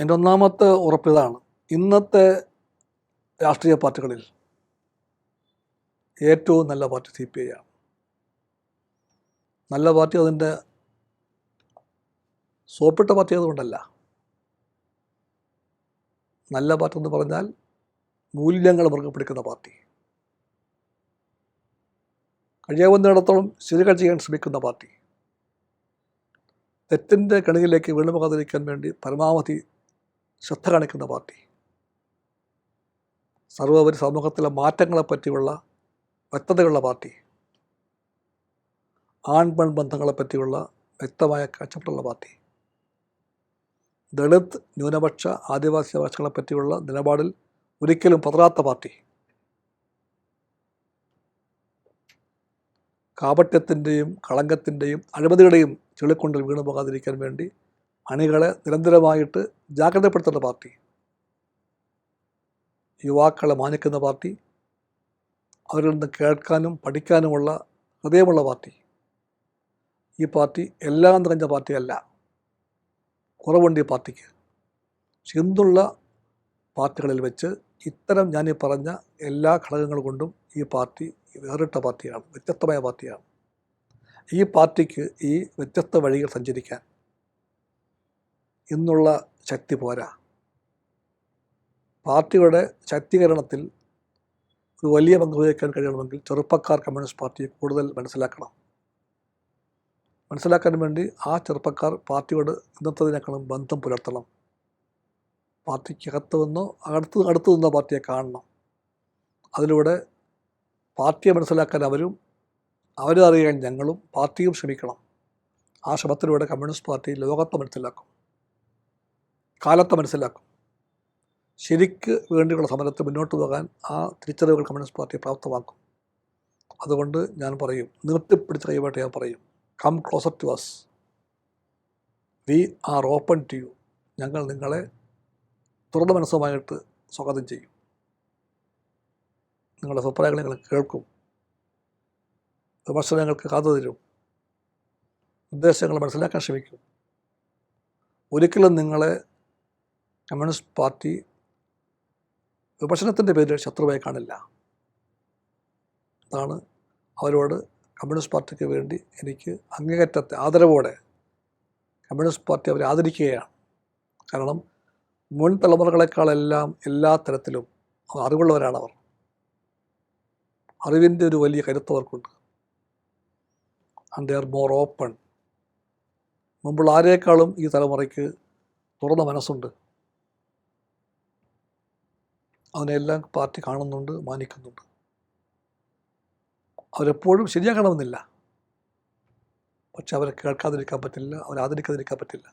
എന്റെ ഒന്നാമത്തെ ഉറപ്പിതാണ് ഇന്നത്തെ രാഷ്ട്രീയ പാർട്ടികളിൽ ഏറ്റവും നല്ല പാർട്ടി സി പി ഐ ആണ്. നല്ല പാർട്ടി അതിന്റെ സോപ്പിട്ട പാർട്ടി അതുകൊണ്ടല്ല നല്ല പാർട്ടി എന്ന് പറഞ്ഞാൽ മൂല്യങ്ങൾ മുറുകെ പിടിക്കുന്ന പാർട്ടി. കഴിയാവുന്നിടത്തോളം ശരികൾ ചെയ്യാൻ ശ്രമിക്കുന്ന പാർട്ടി. തെറ്റിന്റെ കണിയിലേക്ക് വീണുപോകാതിരിക്കാൻ വേണ്ടി പരമാവധി ശ്രദ്ധ കാണിക്കുന്ന പാർട്ടി. സർവോപരി സമൂഹത്തിലെ മാറ്റങ്ങളെ പറ്റിയുള്ള വ്യക്തതയുള്ള പാർട്ടി. ആൺ പെൺ ബന്ധങ്ങളെ പറ്റിയുള്ള വ്യക്തമായ കാഴ്ചപ്പാടുള്ള പാർട്ടി. ദളിത് ന്യൂനപക്ഷ ആദിവാസി അവകാശങ്ങളെ പറ്റിയുള്ള നിലപാടിൽ ഒരിക്കലും പതറാത്ത പാർട്ടി. കാപട്യത്തിന്റെയും കളങ്കത്തിന്റെയും അഴിമതിയുടെയും ചെളിക്കൊണ്ടിൽ വീണു പോകാതിരിക്കാൻ വേണ്ടി അണികളെ നിരന്തരമായിട്ട് ജാഗ്രതപ്പെടുത്തുന്ന പാർട്ടി. യുവാക്കളെ മാനിക്കുന്ന പാർട്ടി. അവരിൽ നിന്ന് കേൾക്കാനും പഠിക്കാനുമുള്ള ഹൃദയമുള്ള പാർട്ടി. ഈ പാർട്ടി എല്ലാം നിറഞ്ഞ പാർട്ടിയല്ല. കുറവുണ്ട് ഈ പാർട്ടിക്ക്. ഇന്നുള്ള പാർട്ടികളിൽ വെച്ച് ഇത്തരം ഞാൻ ഈ പറഞ്ഞ എല്ലാ ഘടകങ്ങൾ കൊണ്ടും ഈ പാർട്ടി വേറിട്ട പാർട്ടിയാണ് വ്യത്യസ്തമായ പാർട്ടിയാണ്. ഈ പാർട്ടിക്ക് ഈ വ്യത്യസ്ത വഴികൾ സഞ്ചരിക്കാൻ ഇന്നുള്ള ശക്തി പോരാ. പാർട്ടിയുടെ ശക്തീകരണത്തിൽ ഒരു വലിയ പങ്ക് വഹിക്കാൻ കഴിയണമെങ്കിൽ ചെറുപ്പക്കാർ കമ്മ്യൂണിസ്റ്റ് പാർട്ടിയെ കൂടുതൽ മനസ്സിലാക്കണം. മനസ്സിലാക്കാൻ വേണ്ടി ആ ചെറുപ്പക്കാർ പാർട്ടിയോട് ഇന്നത്തതിനേക്കാളും ബന്ധം പുലർത്തണം. പാർട്ടിക്കകത്ത് നിന്നോ അടുത്ത് അടുത്ത് നിന്നോ പാർട്ടിയെ കാണണം. അതിലൂടെ പാർട്ടിയെ മനസ്സിലാക്കാൻ അവരും അവരെ അറിയാൻ ഞങ്ങളും പാർട്ടിയും ശ്രമിക്കണം. ആ ശ്രമത്തിലൂടെ കമ്മ്യൂണിസ്റ്റ് പാർട്ടി ലോകത്തെ മനസ്സിലാക്കും. കാലത്തെ മനസ്സിലാക്കും. ശരിക്ക് വേണ്ടിയുള്ള സമരത്തെ മുന്നോട്ട് പോകാൻ ആ തിരിച്ചറിവുകൾ കമ്മ്യൂണിസ്റ്റ് പാർട്ടി പ്രാപ്തമാക്കും. അതുകൊണ്ട് ഞാൻ പറയും നിർത്തിപ്പിടിച്ച കൈവായിട്ട് ഞാൻ പറയും. Come closer to us we are open to you ഞങ്ങൾ നിങ്ങളെ തുറന്ന മനസ്സുമായിട്ട് സ്വാഗതം ചെയ്യും. നിങ്ങളുടെ അഭിപ്രായങ്ങൾ ഞങ്ങൾ കേൾക്കും. വിമർശനങ്ങൾക്ക് കാതു തരും. നിർദ്ദേശങ്ങൾ മനസ്സിലാക്കാൻ ശ്രമിക്കും. ഒരിക്കലും നിങ്ങളെ കമ്മ്യൂണിസ്റ്റ് പാർട്ടി വിമർശനത്തിന്റെ പേരിൽ ശത്രുവായി കാണില്ല. അതാണ് അവരോട് കമ്മ്യൂണിസ്റ്റ് പാർട്ടിക്ക് വേണ്ടി എനിക്ക് അങ്ങേയറ്റത്തെ ആദരവോടെ കമ്മ്യൂണിസ്റ്റ് പാർട്ടി അവരെ ആദരിക്കുകയാണ്. കാരണം മുൻ തലമുറകളെക്കാളെല്ലാം എല്ലാ തരത്തിലും അറിവുള്ളവരാണ് അവർ അറിവിന്റെ ഒരു വലിയ കരുത്തവർക്കുണ്ട് and they are more open മുമ്പുള്ള ആരേക്കാളും ഈ തലമുറയ്ക്ക് തുറന്ന മനസ്സുണ്ട്. അതിനെല്ലാം പാർട്ടി കാണുന്നുണ്ട് മാനിക്കുന്നുണ്ട്. അവരെപ്പോഴും ശരിയാക്കണമെന്നില്ല പക്ഷെ അവരെ കേൾക്കാതിരിക്കാൻ പറ്റില്ല അവരെ ആദരിക്കാതിരിക്കാൻ പറ്റില്ല.